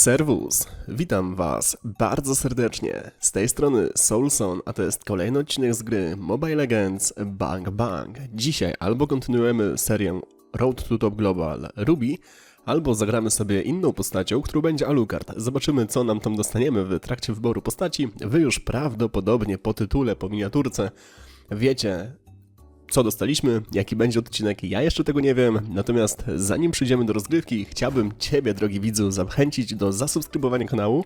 Serwus, witam was bardzo serdecznie. Z tej strony Soulson, a to jest kolejny odcinek z gry Mobile Legends Bang Bang. Dzisiaj albo kontynuujemy serię Road to Top Global Ruby, albo zagramy sobie inną postacią, którą będzie Alucard. Zobaczymy co nam tam dostaniemy w trakcie wyboru postaci. Wy już prawdopodobnie po tytule, po miniaturce wiecie co dostaliśmy, jaki będzie odcinek, ja jeszcze tego nie wiem. Natomiast zanim przejdziemy do rozgrywki, chciałbym Ciebie, drogi widzu, zachęcić do zasubskrybowania kanału.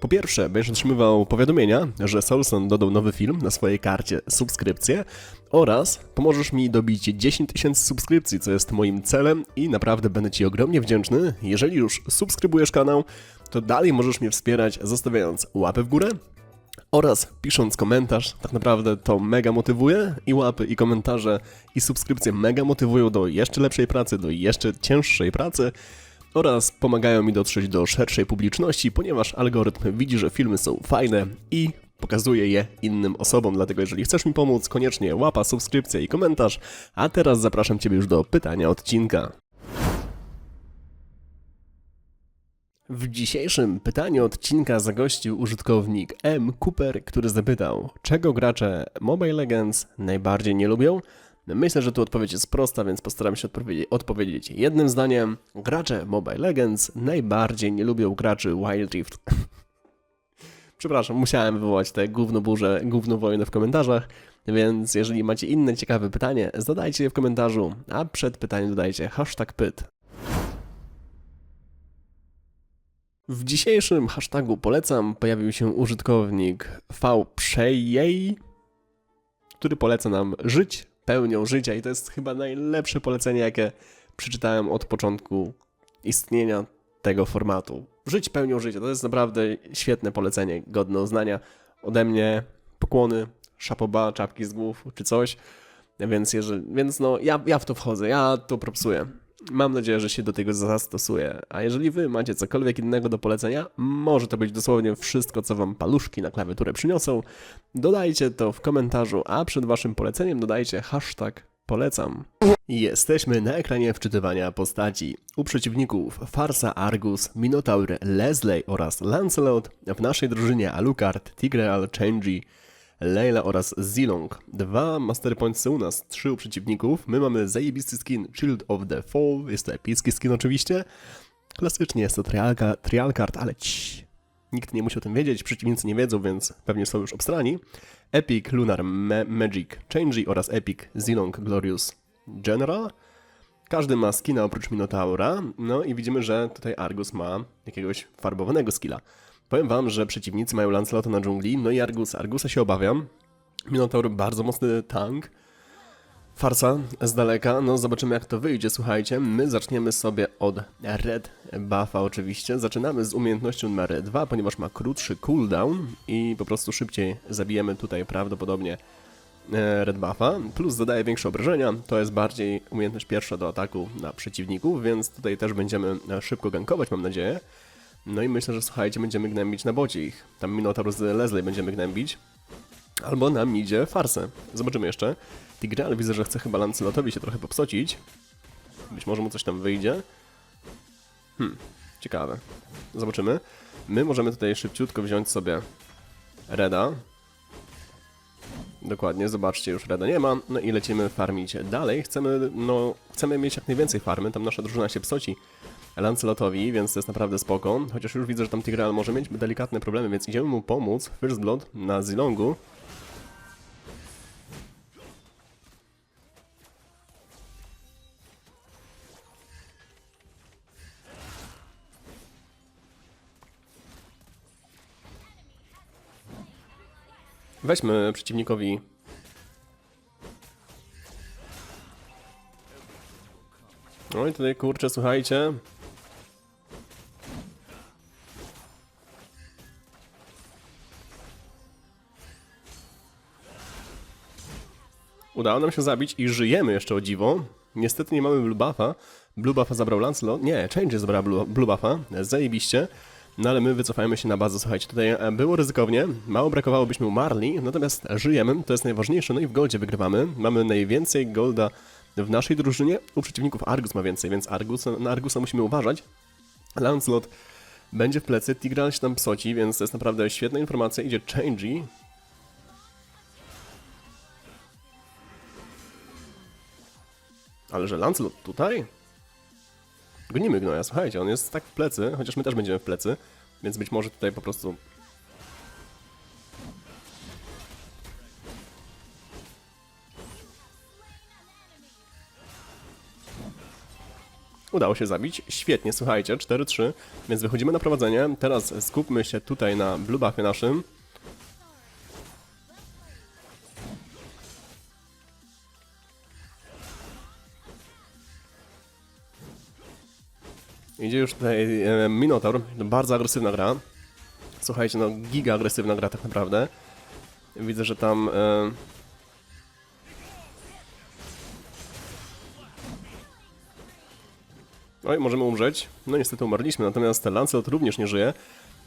Po pierwsze, będziesz otrzymywał powiadomienia, że Solson dodał nowy film na swojej karcie subskrypcję oraz pomożesz mi dobić 10 tysięcy subskrypcji, co jest moim celem i naprawdę będę Ci ogromnie wdzięczny. Jeżeli już subskrybujesz kanał, to dalej możesz mnie wspierać zostawiając łapę w górę, oraz pisząc komentarz. Tak naprawdę to mega motywuje i łapy, i komentarze, i subskrypcje mega motywują do jeszcze lepszej pracy, do jeszcze cięższej pracy oraz pomagają mi dotrzeć do szerszej publiczności, ponieważ algorytm widzi, że filmy są fajne i pokazuje je innym osobom. Dlatego jeżeli chcesz mi pomóc, koniecznie łapa, subskrypcja i komentarz. A teraz zapraszam Ciebie już do pytania odcinka. W dzisiejszym pytaniu odcinka zagościł użytkownik M. Cooper, który zapytał, czego gracze Mobile Legends najbardziej nie lubią? Myślę, że tu odpowiedź jest prosta, więc postaram się odpowiedzieć, odpowiedzieć jednym zdaniem. Gracze Mobile Legends najbardziej nie lubią graczy Wild Rift. Przepraszam, musiałem wywołać tę gównoburzę, gównowojnę w komentarzach, więc jeżeli macie inne ciekawe pytanie, zadajcie je w komentarzu, a przed pytaniem dodajcie hashtag pyt. W dzisiejszym hashtagu polecam pojawił się użytkownik VPrzejej, który poleca nam żyć pełnią życia i to jest chyba najlepsze polecenie, jakie przeczytałem od początku istnienia tego formatu. Żyć pełnią życia, to jest naprawdę świetne polecenie, godne uznania. Ode mnie pokłony, szapoba, czapki z głów czy coś. Więc, jeżeli, więc no, ja, ja w to wchodzę, ja to propsuję. Mam nadzieję, że się do tego zastosuję. A jeżeli wy macie cokolwiek innego do polecenia, może to być dosłownie wszystko, co wam paluszki na klawiaturę przyniosą, dodajcie to w komentarzu, a przed waszym poleceniem dodajcie hashtag polecam. Jesteśmy na ekranie wczytywania postaci. U przeciwników Farsa Argus, Minotaur, Leslie oraz Lancelot, w naszej drużynie Alucard, Tigreal, Changi, Leila oraz Zilong. Dwa Master Points u nas, trzy u przeciwników. My mamy zajebisty skin Shield of the Fall, jest to epicki skin oczywiście. Klasycznie jest to trialka, trial card, ale ci. Nikt nie musi o tym wiedzieć, przeciwnicy nie wiedzą, więc pewnie są już obstrani. Epic Lunar Ma Magic Changi oraz Epic Zilong Glorious General. Każdy ma skina oprócz Minotaura, no i widzimy, że tutaj Argus ma jakiegoś farbowanego skilla. Powiem wam, że przeciwnicy mają Lancelota na dżungli, no i Argusa. Argusa się obawiam. Minotaur bardzo mocny tank. Farsa z daleka, no zobaczymy jak to wyjdzie, słuchajcie. My zaczniemy sobie od Red Buffa oczywiście. Zaczynamy z umiejętnością numer 2, ponieważ ma krótszy cooldown i po prostu szybciej zabijemy tutaj prawdopodobnie e, Red Buffa, plus zadaje większe obrażenia, to jest bardziej umiejętność pierwsza do ataku na przeciwników, więc tutaj też będziemy e, szybko gankować, mam nadzieję. No i myślę, że słuchajcie, będziemy gnębić na bocie ich. Tam Minotaur z Leslie będziemy gnębić. Albo nam idzie farsę. Zobaczymy jeszcze. Tigreal widzę, że chce chyba Lancelotowi się trochę popsocić. Być może mu coś tam wyjdzie. Hmm, ciekawe. Zobaczymy. My możemy tutaj szybciutko wziąć sobie Reda. Dokładnie, zobaczcie, już Reda nie ma. No i lecimy farmić dalej. Chcemy, no, chcemy mieć jak najwięcej farmy. Tam nasza drużyna się psoci Lancelotowi, więc to jest naprawdę spoko. Chociaż już widzę, że tam Tigreal może mieć delikatne problemy, więc idziemy mu pomóc. First Blood na Zilongu. Weźmy przeciwnikowi No i tutaj kurczę, słuchajcie. Udało nam się zabić i żyjemy jeszcze o dziwo. Niestety nie mamy blue buffa. Blue buffa zabrał Lancelot. Nie, Change zabrał blue, blue buffa. Zajebiście. No ale my wycofajmy się na bazę, słuchajcie, tutaj e, było ryzykownie, mało brakowało, byśmy umarli, natomiast żyjemy, to jest najważniejsze, no i w goldzie wygrywamy, mamy najwięcej golda w naszej drużynie, u przeciwników Argus ma więcej, więc Argus, na Argusa musimy uważać. Lancelot będzie w plecy, Tigral się tam psoci, więc to jest naprawdę świetna informacja. Idzie Changey. Ale że Lancelot tutaj? Gonimy Gnoja, słuchajcie, on jest tak w plecy, chociaż my też będziemy w plecy, więc być może tutaj po prostu... Udało się zabić. Świetnie, słuchajcie, 4-3, więc wychodzimy na prowadzenie. Teraz skupmy się tutaj na blue buffie naszym. Idzie już tutaj e, Minotaur, to bardzo agresywna gra. Słuchajcie, no giga agresywna gra tak naprawdę. Widzę, że tam... E... Oj, możemy umrzeć. No niestety umarliśmy, natomiast Lancelot również nie żyje.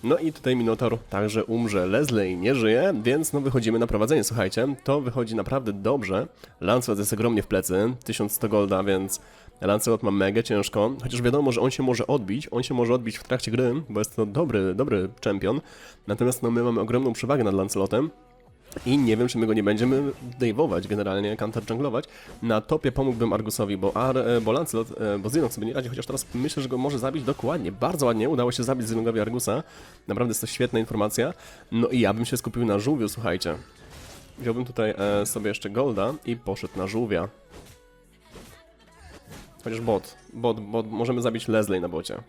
No i tutaj Minotaur także umrze. Leslie nie żyje, więc no wychodzimy na prowadzenie, słuchajcie. To wychodzi naprawdę dobrze. Lancelot jest ogromnie w plecy, 1100 golda, więc Lancelot ma mega ciężko. Chociaż wiadomo, że on się może odbić, on się może odbić w trakcie gry, bo jest to dobry, dobry czempion. Natomiast no my mamy ogromną przewagę nad Lancelotem. I nie wiem, czy my go nie będziemy dave'ować generalnie, counter junglować. Na topie pomógłbym Argusowi, bo, Ar, e, bo Lancelot, e, bo Zinok sobie nie radzi, chociaż teraz myślę, że go może zabić dokładnie. Bardzo ładnie udało się zabić Zynogowi Argusa. Naprawdę jest to świetna informacja. No i ja bym się skupił na żółwiu, słuchajcie. Wziąłbym tutaj e, sobie jeszcze Golda i poszedł na żółwia. Chociaż bot, bot, bot, możemy zabić Leslie na bocie.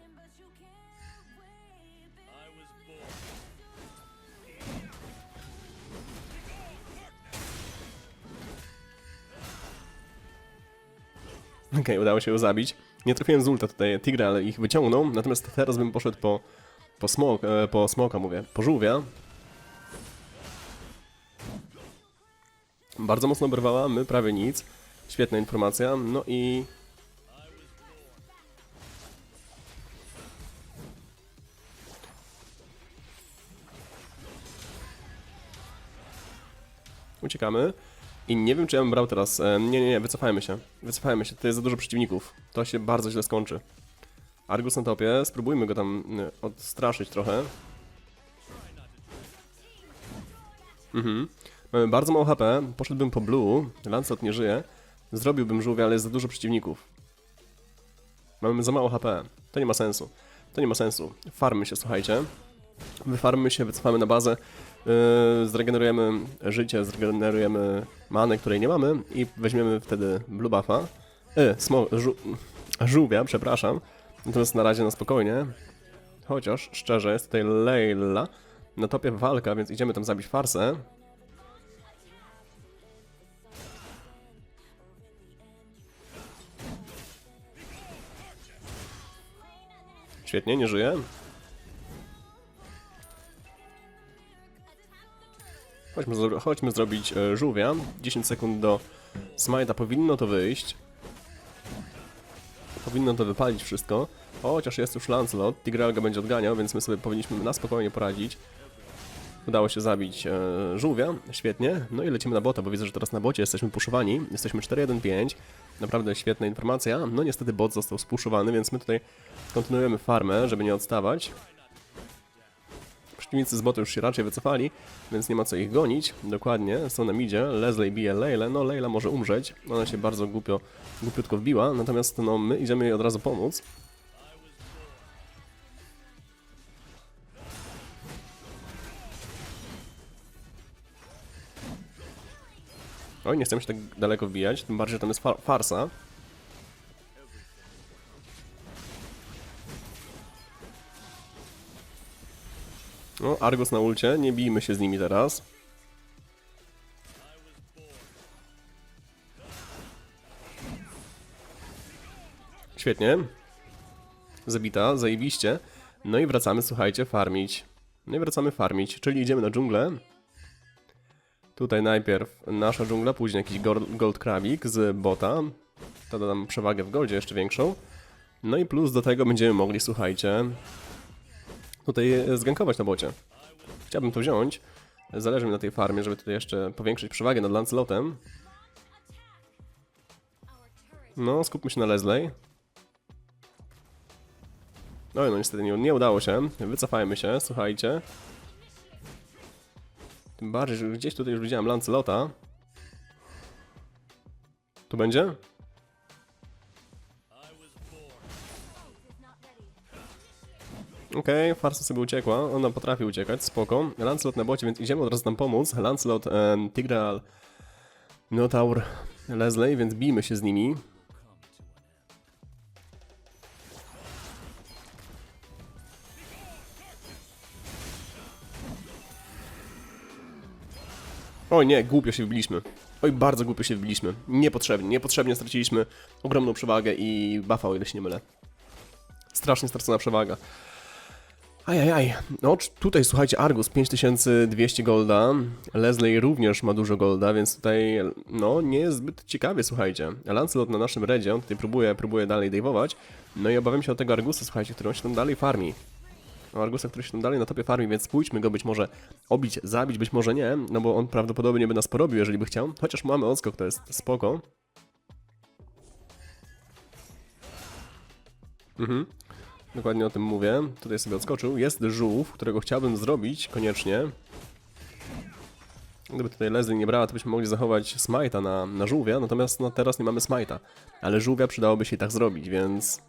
Okej, udało się ją zabić. Nie trafiłem z ulta tutaj Tigra, ale ich wyciągnął. Natomiast teraz bym poszedł po, po, smok, e, po smoka, mówię, po żółwia. Bardzo mocno oberwała, my prawie nic. Świetna informacja. No i Uciekamy. I nie wiem, czy ja bym brał teraz. E, nie, nie, nie, wycofajmy się. Wycofajmy się, to jest za dużo przeciwników. To się bardzo źle skończy. Argus na topie, spróbujmy go tam e, odstraszyć trochę. Mhm. Mamy bardzo mało HP, poszedłbym po blue, Lancelot nie żyje. Zrobiłbym żółwia, ale jest za dużo przeciwników. Mamy za mało HP. To nie ma sensu. To nie ma sensu. Farmy się, słuchajcie. Wyfarmy się, wycofamy na bazę, yy, zregenerujemy życie, zregenerujemy manę, której nie mamy i weźmiemy wtedy blue buffa. Yy, smo, żu, żółwia, przepraszam. Natomiast na razie na spokojnie. Chociaż, szczerze, jest tutaj Leila. Na topie walka, więc idziemy tam zabić farsę. Świetnie, nie żyje. Chodźmy, chodźmy zrobić e, żółwia. 10 sekund do smajta. Powinno to wyjść. Powinno to wypalić wszystko. Chociaż jest już Lancelot. Tigreal go będzie odganiał, więc my sobie powinniśmy na spokojnie poradzić. Udało się zabić e, żółwia. Świetnie. No i lecimy na bota, bo widzę, że teraz na bocie jesteśmy puszowani. Jesteśmy 4-1-5. Naprawdę świetna informacja. No niestety bot został spuszowany, więc my tutaj kontynuujemy farmę, żeby nie odstawać. Przeciwnicy z botu już się raczej wycofali, więc nie ma co ich gonić. Dokładnie, są na midzie. Leslie bije Leila. No, Leila może umrzeć. Ona się bardzo głupio, głupiutko wbiła, natomiast no, my idziemy jej od razu pomóc. Oj, nie chcemy się tak daleko wbijać, tym bardziej, że tam jest far farsa. No, Argos na ulcie, nie bijmy się z nimi teraz. Świetnie. Zabita, zajebiście. No i wracamy, słuchajcie, farmić. No i wracamy farmić, czyli idziemy na dżunglę. Tutaj najpierw nasza dżungla, później jakiś gold, krabik z bota. To da nam przewagę w goldzie jeszcze większą. No i plus do tego będziemy mogli, słuchajcie, tutaj zgankować na bocie. Chciałbym to wziąć. Zależy mi na tej farmie, żeby tutaj jeszcze powiększyć przewagę nad Lancelotem. No, skupmy się na Leslie. No no niestety nie, nie udało się. Wycofajmy się, słuchajcie. Tym bardziej, że gdzieś tutaj już widziałem Lancelota. Tu będzie? Okej, Farsa sobie uciekła, ona potrafi uciekać, spoko. Lancelot na bocie, więc idziemy od razu tam pomóc. Lancelot, em, Tigreal, Minotaur, Leslie, więc bijmy się z nimi. Oj nie, głupio się wbiliśmy. Oj, bardzo głupio się wbiliśmy. Niepotrzebnie, niepotrzebnie straciliśmy ogromną przewagę i buffa, o ile się nie mylę. Strasznie stracona przewaga. Ajajaj, no tutaj słuchajcie, Argus 5200 golda, Leslie również ma dużo golda, więc tutaj no nie jest zbyt ciekawie, słuchajcie. Lancelot na naszym redzie, on tutaj próbuje, próbuje dalej dave'ować, no i obawiam się o tego Argusa, słuchajcie, który on się tam dalej farmi. O Argusa, który się tam dalej na topie farmi, więc pójdźmy go być może obić, zabić, być może nie, no bo on prawdopodobnie by nas porobił, jeżeli by chciał, chociaż mamy odskok, to jest spoko. Mhm. Dokładnie o tym mówię. Tutaj sobie odskoczył. Jest żółw, którego chciałbym zrobić koniecznie. Gdyby tutaj Leslie nie brała, to byśmy mogli zachować smite'a na, na żółwia, natomiast no, teraz nie mamy smite'a. Ale żółwia przydałoby się i tak zrobić, więc...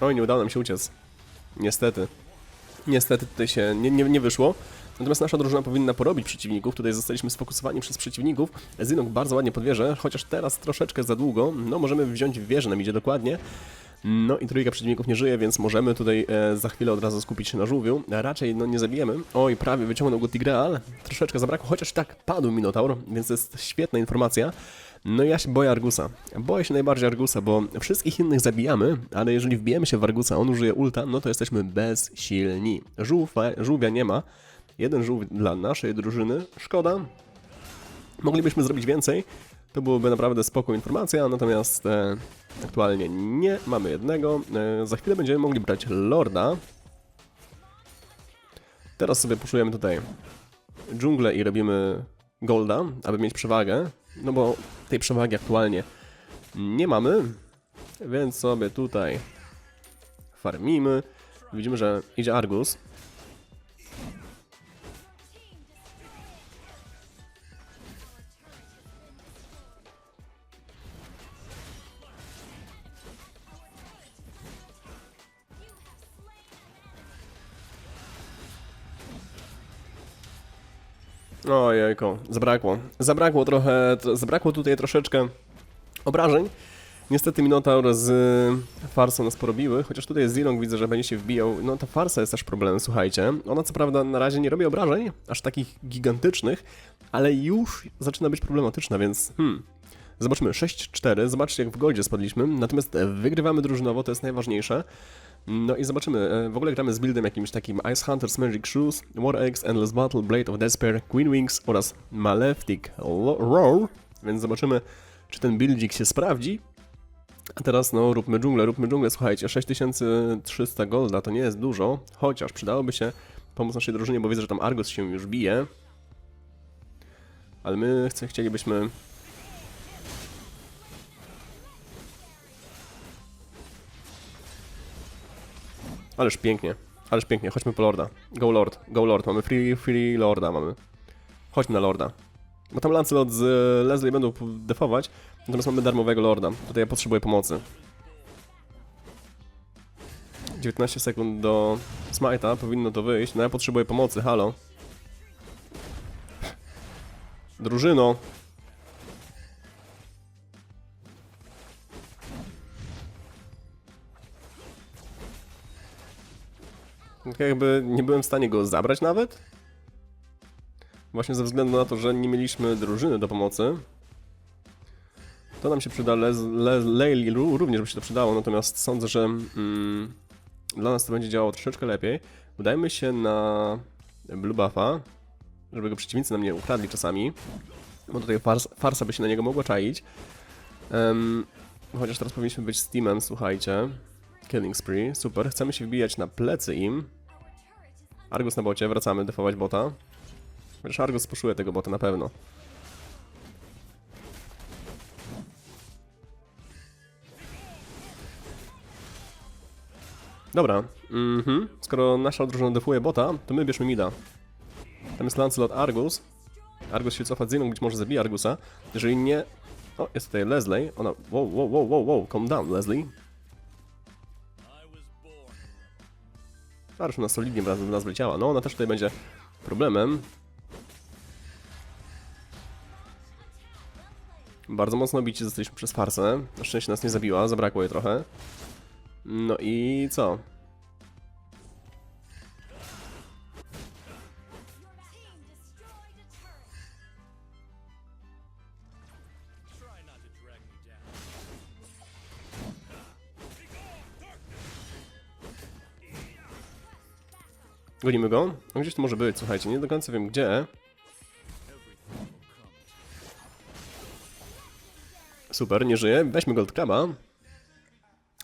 Oj, nie udało nam się uciec. Niestety. Niestety tutaj się nie, nie, nie wyszło. Natomiast nasza drużyna powinna porobić przeciwników. Tutaj zostaliśmy sfokusowani przez przeciwników. Zinok bardzo ładnie pod wieżę, chociaż teraz troszeczkę za długo. No, możemy wziąć wieżę, nam idzie dokładnie. No i trójka przeciwników nie żyje, więc możemy tutaj e, za chwilę od razu skupić się na żółwiu. Raczej no nie zabijemy. Oj, prawie wyciągnął go Tigreal. Troszeczkę zabrakło, chociaż tak padł Minotaur, więc to jest świetna informacja. No ja się boję Argusa. Boję się najbardziej Argusa, bo wszystkich innych zabijamy, ale jeżeli wbijemy się w Argusa, on użyje ulta, no to jesteśmy bezsilni. Żółwa, żółwia nie ma. Jeden żółw dla naszej drużyny. Szkoda. Moglibyśmy zrobić więcej. To byłoby naprawdę spoko informacja, natomiast e, aktualnie nie mamy jednego. E, za chwilę będziemy mogli brać Lorda. Teraz sobie puszujemy tutaj dżunglę i robimy Golda, aby mieć przewagę. No bo tej przewagi aktualnie nie mamy, więc sobie tutaj farmimy. Widzimy, że idzie Argus. Ojejko, zabrakło. Zabrakło trochę, tro, zabrakło tutaj troszeczkę obrażeń. Niestety Minotaur z Farsą nas porobiły, chociaż tutaj Zilong widzę, że będzie się wbijał. No ta Farsa jest też problemem, słuchajcie. Ona co prawda na razie nie robi obrażeń, aż takich gigantycznych, ale już zaczyna być problematyczna, więc hmm. Zobaczmy, 6-4, zobaczcie jak w Goldzie spadliśmy, natomiast wygrywamy drużynowo, to jest najważniejsze. No i zobaczymy, e, w ogóle gramy z buildem jakimś takim Ice Hunters Magic Shoes, War Eggs, Endless Battle, Blade of Despair, Queen Wings oraz Malefic Roar, więc zobaczymy, czy ten buildzik się sprawdzi. A teraz no, róbmy dżunglę, róbmy dżunglę, słuchajcie, 6300 golda to nie jest dużo, chociaż przydałoby się pomóc naszej drużynie, bo widzę, że tam Argos się już bije. Ale my chce, chcielibyśmy Ależ pięknie, ależ pięknie, chodźmy po Lorda. Go Lord, go Lord, mamy free, free Lorda mamy. Chodźmy na Lorda. Bo tam Lancelot z Leslie będą defować, natomiast mamy darmowego Lorda. Tutaj ja potrzebuję pomocy. 19 sekund do Smite'a, powinno to wyjść. No ja potrzebuję pomocy, halo. Drużyno. Jakby nie byłem w stanie go zabrać nawet. Właśnie ze względu na to, że nie mieliśmy drużyny do pomocy. To nam się przyda, Leili ró- również by się to przydało, natomiast sądzę, że mm, dla nas to będzie działało troszeczkę lepiej. Udajmy się na Blue Buffa, żeby go przeciwnicy nam nie ukradli czasami. Bo tutaj fars, farsa by się na niego mogła czaić. Em, chociaż teraz powinniśmy być Steamem, słuchajcie. Killing spree, super. Chcemy się wbijać na plecy im. Argus na bocie, wracamy, defować bota. Chociaż Argus poszuje tego bota na pewno. Dobra, mhm. skoro nasza drużyna defuje bota, to my bierzmy mida. Tam jest Lancelot Argus. Argus się cofa z Ziną, być może zabije Argusa. Jeżeli nie... O, jest tutaj Leslie. Ona... Wow, wow, wow, wow, wow, calm down, Leslie. Arsz na solidnie razem nas wleciała. No, ona też tutaj będzie problemem. Bardzo mocno bici zostaliśmy przez farsę. Na szczęście nas nie zabiła, zabrakło jej trochę. No i co? Gonimy go? On gdzieś tu może być, słuchajcie, nie do końca wiem gdzie. Super, nie żyje. Weźmy Gold Craba.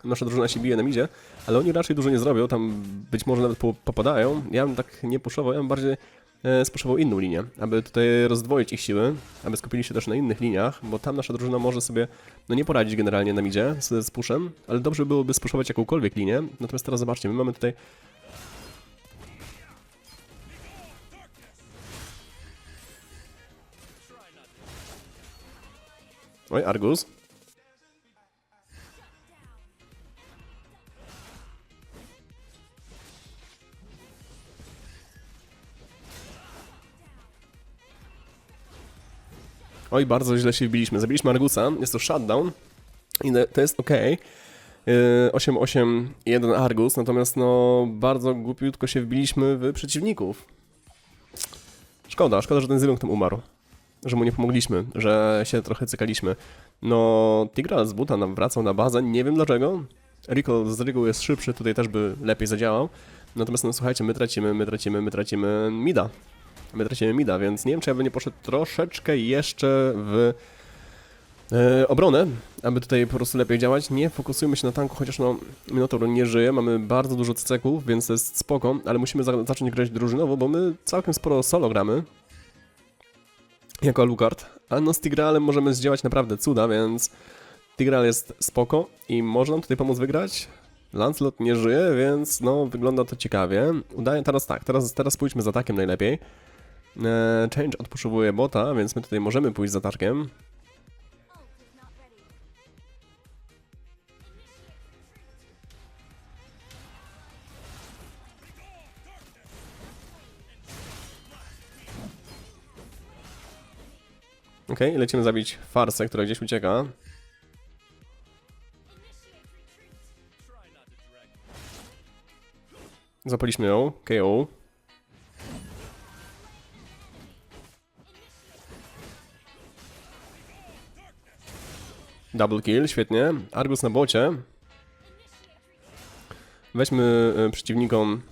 Nasza drużyna się bije na midzie, ale oni raczej dużo nie zrobią, tam być może nawet po, popadają. Ja bym tak nie puszował, ja bym bardziej e, spuszował inną linię, aby tutaj rozdwoić ich siły, aby skupili się też na innych liniach, bo tam nasza drużyna może sobie no nie poradzić generalnie na midzie z, z puszem, ale dobrze byłoby spuszować jakąkolwiek linię. Natomiast teraz zobaczcie, my mamy tutaj Oj, Argus. Oj, bardzo źle się wbiliśmy. Zabiliśmy Argusa, jest to shutdown i to jest ok. 8-8-1 Argus, natomiast no bardzo głupiutko się wbiliśmy w przeciwników. Szkoda, szkoda, że ten Zylung tam umarł że mu nie pomogliśmy, że się trochę cykaliśmy. No, Tigral z buta nam wracał na bazę, nie wiem dlaczego. Rico z reguły jest szybszy, tutaj też by lepiej zadziałał. Natomiast no słuchajcie, my tracimy, my tracimy, my tracimy mida. My tracimy mida, więc nie wiem, czy ja bym nie poszedł troszeczkę jeszcze w e, obronę, aby tutaj po prostu lepiej działać. Nie fokusujmy się na tanku, chociaż no Minotaur nie żyje, mamy bardzo dużo ceków, więc to jest spoko, ale musimy za zacząć grać drużynowo, bo my całkiem sporo solo gramy jako Alucard. A no z Tigralem możemy zdziałać naprawdę cuda, więc Tigral jest spoko i może nam tutaj pomóc wygrać. Lancelot nie żyje, więc no wygląda to ciekawie. Udaje teraz tak, teraz, teraz pójdźmy z atakiem najlepiej. Eee, Change odpuszowuje bota, więc my tutaj możemy pójść z atakiem. Okej, okay, lecimy zabić farsę, która gdzieś ucieka. Zapaliśmy ją, KO. Double kill, świetnie. Argus na bocie. Weźmy y, przeciwnikom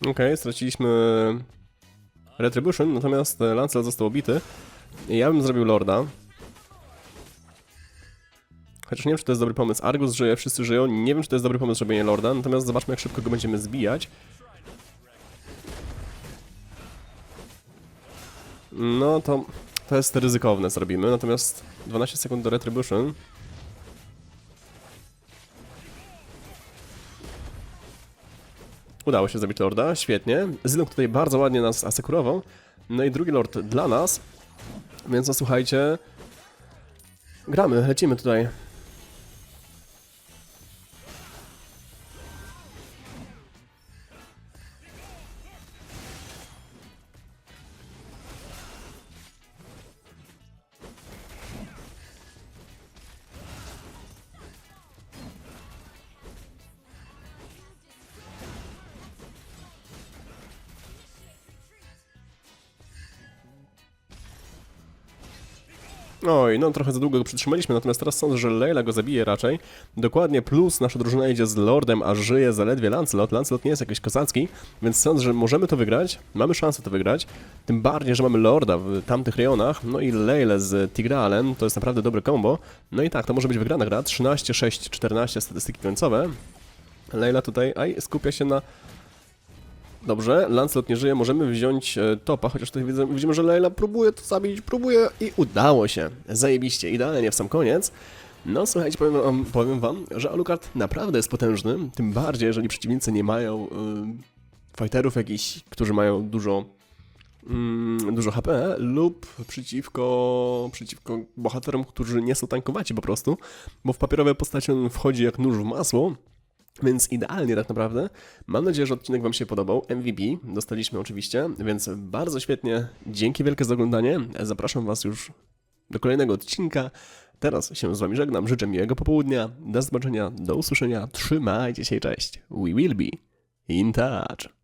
Okej, okay, straciliśmy Retribution, natomiast Lancelot został obity. Ja bym zrobił Lorda. Chociaż nie wiem, czy to jest dobry pomysł. Argus żyje, wszyscy żyją. Nie wiem, czy to jest dobry pomysł robienie Lorda, natomiast zobaczmy, jak szybko go będziemy zbijać. No to, to jest ryzykowne, co robimy. Natomiast 12 sekund do Retribution. Udało się zabić Lorda, świetnie. Zynok tutaj bardzo ładnie nas asekurował. No i drugi Lord dla nas. Więc no słuchajcie... Gramy, lecimy tutaj. Oj, no trochę za długo go przytrzymaliśmy, natomiast teraz sądzę, że Leila go zabije raczej. Dokładnie, plus nasza drużyna idzie z Lordem, a żyje zaledwie Lancelot. Lancelot nie jest jakiś kozacki, więc sądzę, że możemy to wygrać. Mamy szansę to wygrać. Tym bardziej, że mamy Lorda w tamtych rejonach, no i Leilę z Tigralem, to jest naprawdę dobre combo. No i tak, to może być wygrana gra. 13, 6, 14 statystyki końcowe. Leila tutaj, aj, skupia się na Dobrze, Lancelot nie żyje, możemy wziąć e, topa, chociaż tutaj widzę, widzimy, że Leila próbuje to zabić, próbuje i udało się. Zajebiście, idealnie w sam koniec. No słuchajcie, powiem wam, powiem wam że Alucard naprawdę jest potężny, tym bardziej, jeżeli przeciwnicy nie mają y, fighterów jakichś, którzy mają dużo mm, dużo HP lub przeciwko, przeciwko bohaterom, którzy nie są tankowaci po prostu, bo w papierowe postaci on wchodzi jak nóż w masło, więc idealnie tak naprawdę. Mam nadzieję, że odcinek Wam się podobał. MVP dostaliśmy oczywiście, więc bardzo świetnie. Dzięki wielkie za oglądanie. Zapraszam Was już do kolejnego odcinka. Teraz się z Wami żegnam. Życzę miłego popołudnia. Do zobaczenia, do usłyszenia. Trzymajcie się, cześć. We will be in touch.